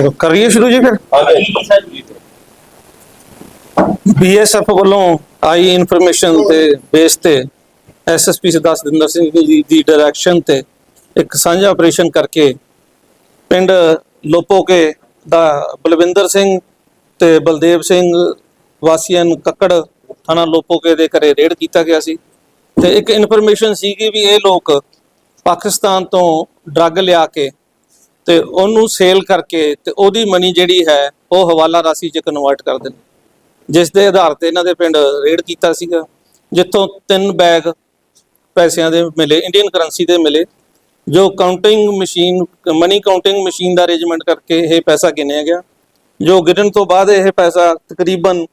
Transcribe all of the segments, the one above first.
ਚਲੋ ਕਰੀਏ ਸ਼ੁਰੂ ਜੀ ਫਿਰ? ਬੀਐਸਐਫ ਵੱਲੋਂ ਆਈ ਇਨਫੋਰਮੇਸ਼ਨ ਤੇ ਬੇਸ ਤੇ ਐਸਐਸਪੀ ਸਿਧਾਰਥ ਸਤਿੰਦਰ ਸਿੰਘ ਜੀ ਦੀ ਡਾਇਰੈਕਸ਼ਨ ਤੇ ਇੱਕ ਸਾਂਝਾ ਆਪਰੇਸ਼ਨ ਕਰਕੇ ਪਿੰਡ ਲੋਪੋਕੇ ਦਾ ਬਲਵਿੰਦਰ ਸਿੰਘ ਤੇ ਬਲਦੇਵ ਸਿੰਘ ਵਾਸੀਆਂ ਕੱਕੜ ਥਾਣਾ ਲੋਪੋਕੇ ਦੇ ਘਰੇ ਰੇਡ ਕੀਤਾ ਗਿਆ ਸੀ। ਤੇ ਇੱਕ ਇਨਫੋਰਮੇਸ਼ਨ ਸੀਗੀ ਵੀ ਇਹ ਲੋਕ ਪਾਕਿਸਤਾਨ ਤੋਂ ਡਰੱਗ ਲਿਆ ਕੇ ਤੇ ਉਹਨੂੰ ਸੇਲ ਕਰਕੇ ਤੇ ਉਹਦੀ ਮਨੀ ਜਿਹੜੀ ਹੈ, ਉਹ ਹਵਾਲਾ ਰਾਸ਼ੀ 'ਚ ਕਨਵਰਟ ਕਰ ਦਿੰਦੇ। ਜਿਸ ਦੇ ਆਧਾਰ ਤੇ ਇਹਨਾਂ ਦੇ ਪਿੰਡ ਰੇਡ ਕੀਤਾ ਸੀਗਾ, ਜਿੱਥੋਂ ਤਿੰਨ ਬੈਗ ਪੈਸਿਆਂ ਦੇ ਮਿਲੇ ਇੰਡੀਅਨ ਕਰੰਸੀ ਦੇ ਮਿਲੇ, ਜੋ counting machine money counting machine ਦਾ ਅਰੇਂਜਮੈਂਟ ਕਰਕੇ ਇਹ ਪੈਸਾ ਗਿਣਿਆ ਗਿਆ। ਜੋ ਗਿਣਨ ਤੋਂ ਬਾਅਦ ਇਹ ਪੈਸਾ ਤਕਰੀਬਨ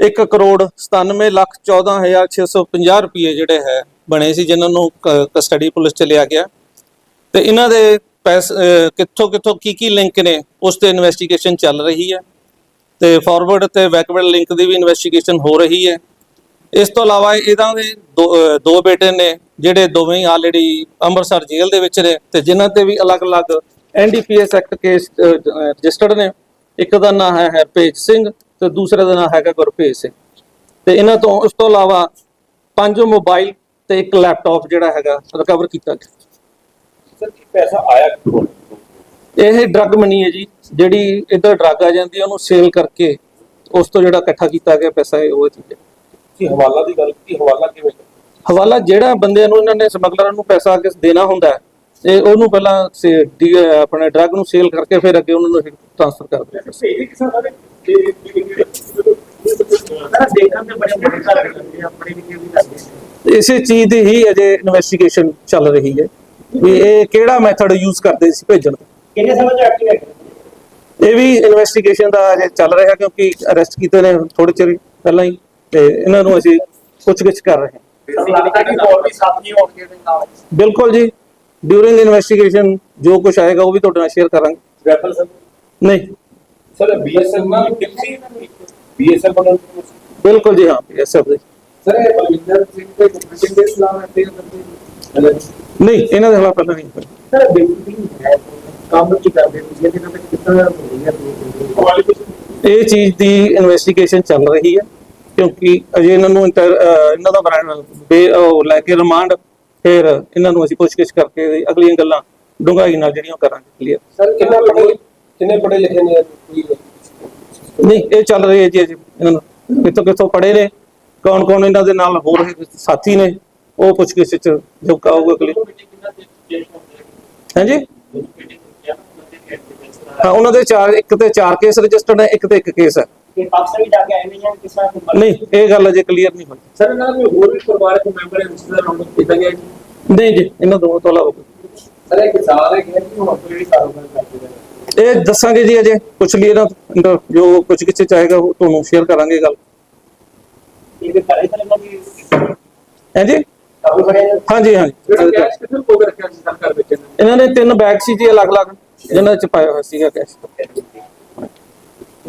1 ਕਰੋੜ 97 ਲੱਖ 14650 ਰੁਪਏ ਜਿਹੜੇ ਹੈ, ਬਣੇ ਸੀ, ਜਿਨ੍ਹਾਂ ਨੂੰ ਕਸਟਡੀ ਪੁਲਿਸ ਚ ਲਿਆ ਗਿਆ। ਤੇ ਇਹਨਾਂ ਦੇ ਕਿੱਥੋਂ ਕਿੱਥੋਂ ਕੀ ਕੀ ਲਿੰਕ ਨੇ, ਉਸ ਤੇ ਇਨਵੈਸਟੀਗੇਸ਼ਨ ਚੱਲ ਰਹੀ ਹੈ। ਤੇ ਫਾਰਵਰਡ ਤੇ ਬੈਕਵਰਡ ਲਿੰਕ ਦੀ ਵੀ ਇਨਵੈਸਟੀਗੇਸ਼ਨ ਹੋ ਰਹੀ ਹੈ। ਇਸ ਤੋਂ ਇਲਾਵਾ ਇਹਨਾਂ ਦੇ ਦੋ ਦੋ ਬੇਟੇ ਨੇ, ਜਿਹੜੇ ਦੋਵੇਂ ਹੀ ਆਲਰੇਡੀ ਅੰਮ੍ਰਿਤਸਰ ਜੇਲ੍ਹ ਦੇ ਵਿੱਚ ਨੇ ਤੇ ਜਿਨ੍ਹਾਂ ਤੇ ਵੀ ਅਲੱਗ-ਅਲੱਗ ਐਨਡੀਪੀਐਸ ਐਕਟ ਕੇਸ ਰਜਿਸਟਰਡ ਨੇ। ਇੱਕ ਦਾ ਨਾਮ ਹੈ ਹਰਪੇਜ ਸਿੰਘ ਤੇ ਦੂਸਰੇ ਦਾ ਨਾਮ ਹੈਗਾ ਗੁਰਪ੍ਰੀਤ ਸਿੰਘ। ਤੇ ਇਹਨਾਂ ਤੋਂ ਉਸ ਤੋਂ ਇਲਾਵਾ ਪੰਜ ਮੋਬਾਈਲ ਤੇ ਇੱਕ ਲੈਪਟਾਪ ਜਿਹੜਾ ਹੈਗਾ ਰਿਕਵਰ ਕੀਤਾ ਗਿਆ। ਸਰ ਕੀ ਪੈਸਾ ਆਇਆ ਕਿੱਥੋਂ? ਇਹ ਡਰੱਗ ਮਨੀ ਹੈ ਜੀ ਜਿਹੜੀ ਇੱਧਰ ਡਰੱਗ ਆ ਜਾਂਦੀ ਹੈ ਉਹਨੂੰ ਸੇਲ ਕਰਕੇ ਉਸ ਤੋਂ ਜਿਹੜਾ ਇਕੱਠਾ ਕੀਤਾ ਗਿਆ ਪੈਸਾ ਹੈ ਉਹ ਚੀਜ਼ ਹੈ ਕੀ ਹਵਾਲਾ ਦੀ ਗੱਲ ਕੀਤੀ ਹਵਾਲਾ ਕਿਵੇਂ ਹਵਾਲਾ ਜਿਹੜਾ ਬੰਦਿਆਂ ਨੂੰ ਇਹਨਾਂ ਨੇ ਸਮਗਲਰਾਂ ਨੂੰ ਪੈਸਾ ਅੱਗੇ ਦੇਣਾ ਹੁੰਦਾ ਹੈ ਇਹ ਉਹਨੂੰ ਪਹਿਲਾਂ ਆਪਣੇ ਡਰੱਗ ਨੂੰ ਸੇਲ ਕਰਕੇ ਫਿਰ ਅੱਗੇ ਉਹਨਾਂ ਨੂੰ ਟ੍ਰਾਂਸਫਰ ਕਿਸਾ ਤੇ ਕਰ ਕਰਦੇ? ਇਸੇ ਚੀਜ਼ ਦੀ ਹੀ ਅਜੇ ਇਨਵੈਸਟੀਗੇਸ਼ਨ ਚੱਲ ਰਹੀ ਹੈ। ਵੀ ਇਹ ਕਿਹੜਾ ਮੈਥਡ ਯੂਜ਼ ਕਰਦੇ ਸੀ ਭੇਜਣ ਦਾ ਕਿੰਨੇ ਸਮੇਂ ਚ ਐਕਟਿਵ ਹੈ ਇਹ ਵੀ ਇਨਵੈਸਟੀਗੇਸ਼ਨ ਦਾ ਅਜੇ ਚੱਲ ਰਿਹਾ ਕਿਉਂਕਿ ਅਰੈਸਟ ਕੀਤੇ ਨੇ ਥੋੜੇ ਚਿਰ ਪਹਿਲਾਂ ਹੀ ਤੇ ਇਹਨਾਂ ਨੂੰ ਅਸੀਂ ਪੁੱਛਗਿੱਛ ਕਰ ਰਹੇ ਹਾਂ। ਬਿਲਕੁਲ ਜੀ। ਡਿਊਰਿੰਗ ਇਨਵੈਸਟੀਗੇਸ਼ਨ ਜੋ ਕੁਝ ਆਏਗਾ ਉਹ ਵੀ ਤੁਹਾਡੇ ਨਾਲ ਸ਼ੇਅਰ ਕਰਾਂਗੇ। ਸਰ ਨਹੀਂ। ਸਰ ਬੀਐਸਐਫ ਨਾਲ ਕਿੰਨੀ ਬੀਐਸਐਫ ਬਿਲਕੁਲ ਜੀ ਹਾਂ ਐਸਐਫ ਦੇ। ਸਰ ਇਹ ਬਲਵਿੰਦਰ ਸਿੰਘ ਦੇ ਗੁਰਪ੍ਰੀਤ ਦੇ ਇਸਲਾਮ ਹੈ ਤੇ ਨਹੀਂ ਇਹਨਾਂ ਦੇ ਖਿਲਾਫ ਪਹਿਲਾਂ ਨਹੀਂ। ਸਰ ਹੈ ਕੰਮ ਕਰਦੇ ਤੁਸੀਂ ਕਿੰਨਾ ਹੈ ਇਹ ਚੀਜ਼ ਦੀ ਇਨਵੈਸਟੀਗੇਸ਼ਨ ਚੱਲ ਰਹੀ ਹੈ ਕਿਉਂਕਿ ਅਜੇ ਇਹਨਾਂ ਨੂੰ ਇਹਨਾਂ ਦਾ ਬਰਾਂਡ ਉਹ ਲੈ ਕੇ ਰਿਮਾਂਡ ਫਿਰ ਇਹਨਾਂ ਨੂੰ ਅਸੀਂ ਪੁੱਛਗਿੱਛ ਕਰਕੇ ਅਗਲੀਆਂ ਗੱਲਾਂ ਡੂੰਘਾਈ ਨਾਲ ਜਿਹੜੀਆਂ ਕਰਾਂਗੇ ਕਲੀਅਰ ਸਰ ਕਿੰਨਾ ਪੜ੍ਹੇ ਕਿੰਨੇ ਪੜ੍ਹੇ ਲਿਖੇ ਨੇ ਨਹੀਂ ਇਹ ਚੱਲ ਰਹੀ ਹੈ ਜੀ ਅਜੇ ਇਹਨਾਂ ਨੂੰ। ਕਿੱਥੋਂ ਕਿੱਥੋਂ ਪੜੇ ਨੇ? ਕੌਣ ਕੌਣ ਇਹਨਾਂ ਦੇ ਨਾਲ ਹੋਰ ਰਹੇ ਸਾਥੀ ਨੇ? ਉਹ ਪੁੱਛਗਿੱਛ ਚ ਜੋ ਕਹੋਗੇ ਕਲੀਅਰ ਹਾਂਜੀ? ਹਾਂ ਉਹਨਾਂ ਦੇ ਚਾਰ ਇੱਕ ਤੇ ਚਾਰ ਕੇਸ ਰਜਿਸਟਰਡ ਹੈ ਇੱਕ ਤੇ ਇੱਕ ਕੇਸ ਹੈ। ਕਿ ਪਾਕਿਸਤਾਨ ਵੀ ਜਾ ਕੇ ਆਏ ਨੇ ਜਾਂ ਕਿਸ ਤਰ੍ਹਾਂ ਨਹੀਂ ਇਹ ਗੱਲ ਅਜੇ ਕਲੀਅਰ ਨਹੀਂ ਹੋਈ। ਸਰ ਇਹਨਾਂ ਦਾ ਹੋਰ ਵੀ ਪਰਿਵਾਰਕ ਮੈਂਬਰ ਹੈ ਉਸ ਦਾ ਨਾਮ ਕੀਤਾ ਗਿਆ ਜੀ? ਨਹੀਂ ਜੀ ਇਹਨਾਂ ਦੋਵਾਂ ਤੋਂ ਇਲਾਵਾ। ਸਰ ਇਹ ਕਿਸਾਨ ਹੈ ਕਿ ਹੁਣ ਕੋਈ ਵੀ ਕਾਰੋਬਾਰ ਕਰਦੇ ਨੇ। ਇਹ ਦੱਸਾਂਗੇ ਜੀ ਅਜੇ ਪੁੱਛ ਲਈਏ ਨਾ ਜੋ ਕੁਝ ਕਿਸੇ ਚਾਹੇਗਾ ਉਹ ਤੁਹਾਨੂੰ ਸ਼ੇਅਰ ਕਰਾਂਗੇ ਗੱਲ। ਇਹਦੇ ਘਰੇ ਤਾਂ ਇਹਨਾਂ ਦੀ ਹਾਂਜੀ ਕਾਬੂ ਕਰਿਆ ਹਾਂਜੀ ਹਾਂਜੀ ਜਿਹੜਾ ਕੈਸ਼ ਕਿੱਥੇ ਕੋਲ ਰੱਖਿਆ ਸੀ ਸਰਕਾਰ ਵਿੱਚ ਇਹਨਾਂ ਨੇ? ਤਿੰਨ ਬੈਗ ਸੀ ਜੀ ਅਲੱਗ-ਅਲੱਗ ਜਿਨ੍ਹਾਂ ਚ ਪਾਇਆ ਹੋਇਆ ਸੀਗਾ ਕੈਸ਼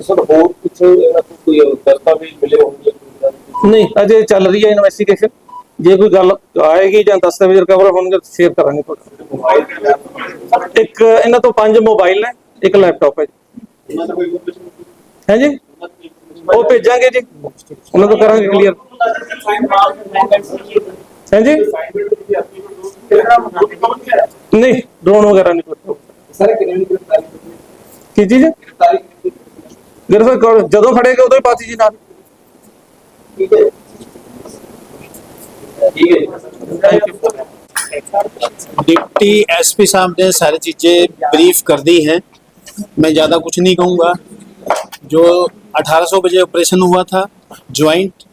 ਸਰ ਹੋਰ ਕੁਝ ਇਹਨਾਂ ਕੋਈ ਦਸਤਾਵੇਜ਼ ਮਿਲੇ ਹੋਣਗੇ ਨਹੀਂ ਅਜੇ ਚੱਲ ਰਹੀ ਹੈ ਇਨਵੈਸਟੀਗੇਸ਼ਨ ਜੇ ਕੋਈ ਗੱਲ ਆਏਗੀ ਜਾਂ ਦਸਤਾਵੇਜ਼ ਰਿਕਵਰ ਹੋਣਗੇ ਸ਼ੇਅਰ ਕਰਾਂਗੇ ਤੁਹਾਡੇ। ਮੋਬਾਈਲ ਇੱਕ ਇਹਨਾਂ ਤੋਂ ਪੰਜ ਮੋਬਾਈਲ ਨੇ ਇੱਕ ਲੈਪਟਾਪ ਹੈ ਜੀ। ਇਹਨਾਂ ਦਾ ਕੋਈ ਹਾਂਜੀ ਉਹ ਭੇਜਾਂਗੇ ਜੀ। ਉਹਨਾਂ ਤੋਂ ਕਰਾਂਗੇ ਕਲੀਅਰ ਹਾਂਜੀ ਨਹੀਂ ਡਰੋਨ ਵਗੈਰਾ ਨਹੀਂ ਕੋਈ ਸਰ ਕਿੰਨੇ ਦੀ ਗ੍ਰਿਫਤਾਰੀ ਕੀਤੀ? ਕੀ ਚੀਜ਼ ਗ੍ਰਿਫਤਾਰੀ ਕੀਤੀ? ਗਿਰਫਤਾਰ ਕਰ ਜਦੋਂ ਫੜੇਗਾ ਉਦੋਂ ਹੀ ਪਾਤੀ ਜੀ ਨਾਲ ਠੀਕ ਹੈ ਠੀਕ ਹੈ डिप्टी एसपी साहब ने सारी चीज़ें ब्रीफ कर दी हैं मैं ज़्यादा कुछ नहीं कहूँगा जो 1800 बजे ऑपरेशन हुआ था ज्वाइंट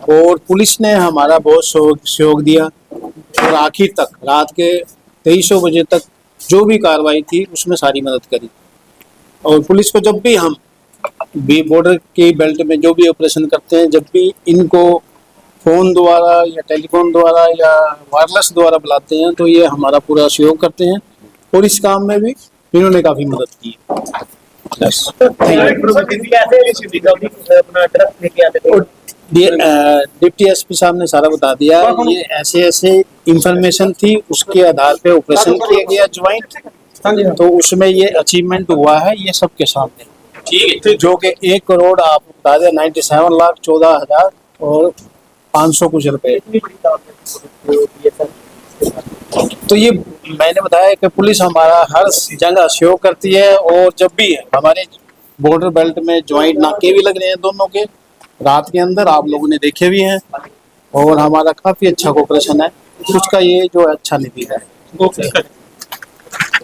और पुलिस ने हमारा बहुत सहयोग दिया। और आखिर तक, रात के तेईस बजे तक जो भी कार्रवाई थी, उसमें सारी मदद करी। और पुलिस को जब भी हम भी बॉर्डर की बेल्ट में जो भी ऑपरेशन करते हैं, जब भी इनको फ़ोन द्वारा या टेलीफोन द्वारा या वायरलेस द्वारा बुलाते हैं तो ये हमारा पूरा सहयोग करते हैं। और इस काम में भी इन्होंने काफ़ी मदद की अ, डिप्टी एसपी साहब ने सारा बता दिया। ये ऐसे ऐसे इंफॉर्मेशन थी उसके आधार पे ऑपरेशन किया गया ज्वाइंट। तो उसमें ये अचीवमेंट हुआ है ये सबके सामने। ठीक है। जो कि एक करोड़ आप बता दें नाइन्टी सेवन लाख चौदह हज़ार और पाँच सौ कुछ रुपए। तो ये मैंने बताया कि पुलिस हमारा हर जगह सहयोग करती है और जब भी हमारे बॉर्डर बेल्ट में ज्वाइंट नाके भी लग रहे हैं दोनों के, रात के अंदर आप लोगों ने देखे भी हैं और हमारा काफ़ी अच्छा कोऑपरेशन है। उसका ये जो अच्छा नहीं है।